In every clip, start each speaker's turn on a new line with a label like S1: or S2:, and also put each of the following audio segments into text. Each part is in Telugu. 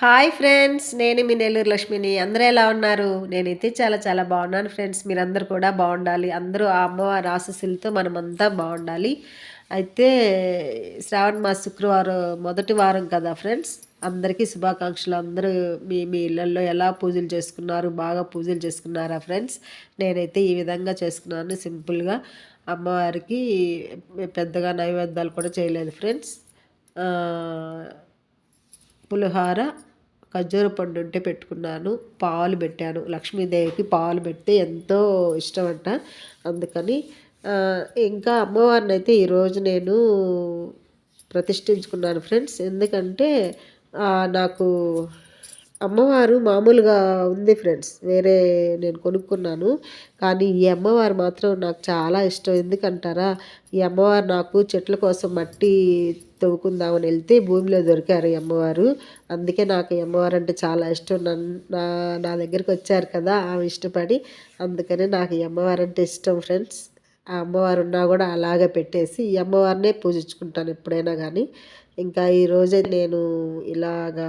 S1: హాయ్ ఫ్రెండ్స్ నేను మీ నెల్లూరు లక్ష్మిని. అందరూ ఎలా ఉన్నారు? నేనైతే చాలా చాలా బాగున్నాను ఫ్రెండ్స్. మీరందరూ కూడా బాగుండాలి. అందరూ ఆ అమ్మవారి ఆశస్సులతో మనమంతా బాగుండాలి. అయితే శ్రావణ మాస శుక్రవారం మొదటి వారం కదా ఫ్రెండ్స్. అందరికీ శుభాకాంక్షలు. అందరూ మీ మీ ఇళ్ళల్లో ఎలా పూజలు చేసుకున్నారు? బాగా పూజలు చేసుకున్నారా ఫ్రెండ్స్? నేనైతే ఈ విధంగా చేసుకున్నాను. సింపుల్గా అమ్మవారికి పెద్దగా నైవేద్యాలు కూడా చేయలేదు ఫ్రెండ్స్. పులిహోర ఖర్జూర పండు ఉంటే పెట్టుకున్నాను పాలు పెట్టాను. లక్ష్మీదేవికి పాలు పెడితే ఎంతో ఇష్టం అంట అందుకని ఇంకా అమ్మవారిని అయితే ఈరోజు నేను ప్రతిష్ఠించుకున్నాను ఫ్రెండ్స్. ఎందుకంటే నాకు అమ్మవారు మామూలుగా ఉంది ఫ్రెండ్స్. వేరే నేను కొనుక్కున్నాను. కానీ ఈ అమ్మవారు మాత్రం నాకు చాలా ఇష్టం. ఎందుకంటారా? ఈ అమ్మవారు నాకు చెట్ల కోసం మట్టి తవ్వుకుందామని వెళ్తే భూమిలో దొరికారు అమ్మవారు. అందుకే నాకు అమ్మవారు అంటే చాలా ఇష్టం. నా నా దగ్గరికి వచ్చారు కదా ఆమె ఇష్టపడి. అందుకనే నాకు అమ్మవారు అంటే ఇష్టం ఫ్రెండ్స్. ఆ అమ్మవారు ఉన్నా కూడా అలాగే పెట్టేసి ఈ అమ్మవారినే పూజించుకుంటాను ఎప్పుడైనా కానీ. ఇంకా ఈరోజే నేను ఇలాగా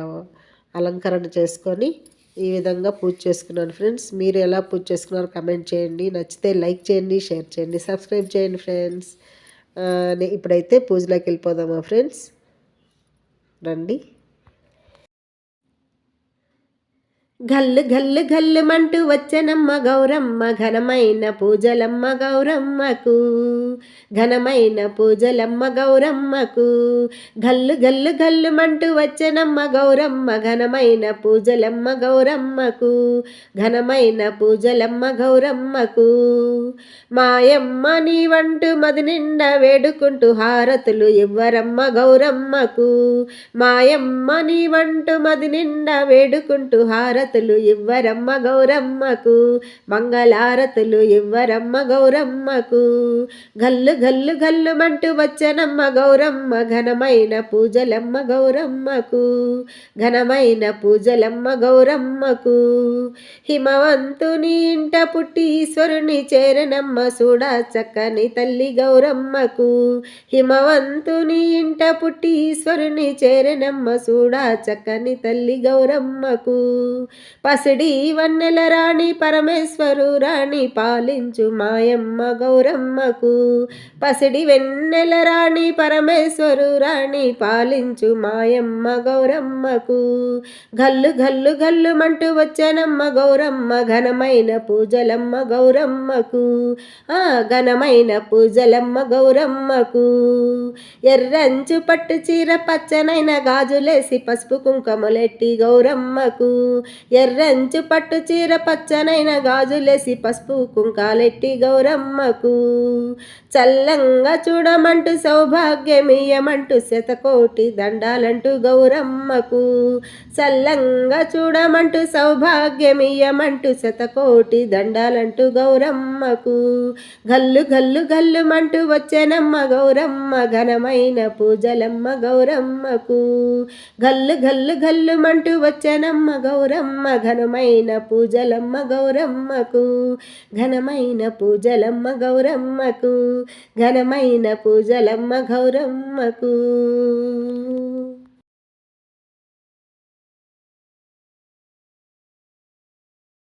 S1: అలంకరణ చేసుకొని ఈ విధంగా పూజ చేసుకున్నాను ఫ్రెండ్స్. మీరు ఎలా పూజ చేసుకున్నారో కమెంట్ చేయండి. నచ్చితే లైక్ చేయండి షేర్ చేయండి సబ్స్క్రైబ్ చేయండి ఫ్రెండ్స్. ఇప్పుడైతే పూజలోకి వెళ్ళిపోదామా ఫ్రెండ్స్? రండి. గల్లు గల్లు గల్లుమంటూ వచ్చనమ్మ గౌరమ్మ ఘనమైన పూజలమ్మ గౌరమ్మకు. ఘనమైన పూజలమ్మ గౌరమ్మకు. గల్లు గల్లు గల్లుమంటూ వచ్చనమ్మ గౌరమ్మ ఘనమైన పూజలమ్మ గౌరమ్మకు. ఘనమైన పూజలమ్మ గౌరమ్మకు. మాయమ్మ నీవంటూ మది నిండా వేడుకుంటూ హారతులు ఇవ్వరమ్మ గౌరమ్మకు. మాయమ్మ నీవంటూ మది నిండా వేడుకుంటూ హారతులు మంగళారతులు ఇవ్వరమ్మ గౌరమ్మకు మంగళారతులు ఇవ్వరమ్మ గౌరమ్మకు. గల్లు గల్లు గల్లు మంటూ వచ్చనమ్మ గౌరమ్మ ఘనమైన పూజలమ్మ గౌరమ్మకు. ఘనమైన పూజలమ్మ గౌరమ్మకు. హిమవంతుని ఇంట పుట్టి ఈశ్వరుని చేరనమ్మ చూడా చక్కని తల్లి గౌరమ్మకు. హిమవంతుని ఇంట పుట్టి ఈశ్వరుని చేరనమ్మ చూడా చక్కని తల్లి గౌరమ్మకు. పసిడి వన్నెల రాణి పరమేశ్వరు రాణి పాలించు మాయమ్మ గౌరమ్మకు. పసిడి వెన్నెల రాణి పరమేశ్వరు రాణి పాలించు మాయమ్మ గౌరమ్మకు. గల్లు గల్లు గల్లు మంటూ వచ్చనమ్మ గౌరమ్మ ఘనమైన పూజలమ్మ గౌరమ్మకు. ఆ ఘనమైన పూజలమ్మ గౌరమ్మకు. ఎర్రంచు పట్టు చీర పచ్చనైన గాజులేసి పసుపు కుంకుమలెట్టి గౌరమ్మకు. ఎర్రంచు పట్టు చీర పచ్చనైన గాజులేసి పసుపు కుంకాలెట్టి గౌరమ్మకు. చల్లంగా చూడమంటూ సౌభాగ్యమియమంటూ శతకోటి దండాలంటూ గౌరమ్మకు. చల్లంగా చూడమంటూ సౌభాగ్యమియమంటూ శతకోటి దండాలంటూ గౌరమ్మకు. గల్లు గల్లు గల్లుమంటూ వచ్చేనమ్మ గౌరమ్మ ఘనమైన పూజలమ్మ గౌరమ్మకు. గల్లు గల్లు గల్లుమంటూ వచ్చేనమ్మ గౌరమ్మ పూజలమ్మ ఘనమైన పూజలమ్మ గౌరమ్మకు. ఘనమైన పూజలమ్మ గౌరమ్మకు. ఘనమైన పూజలమ్మ గౌరమ్మకు.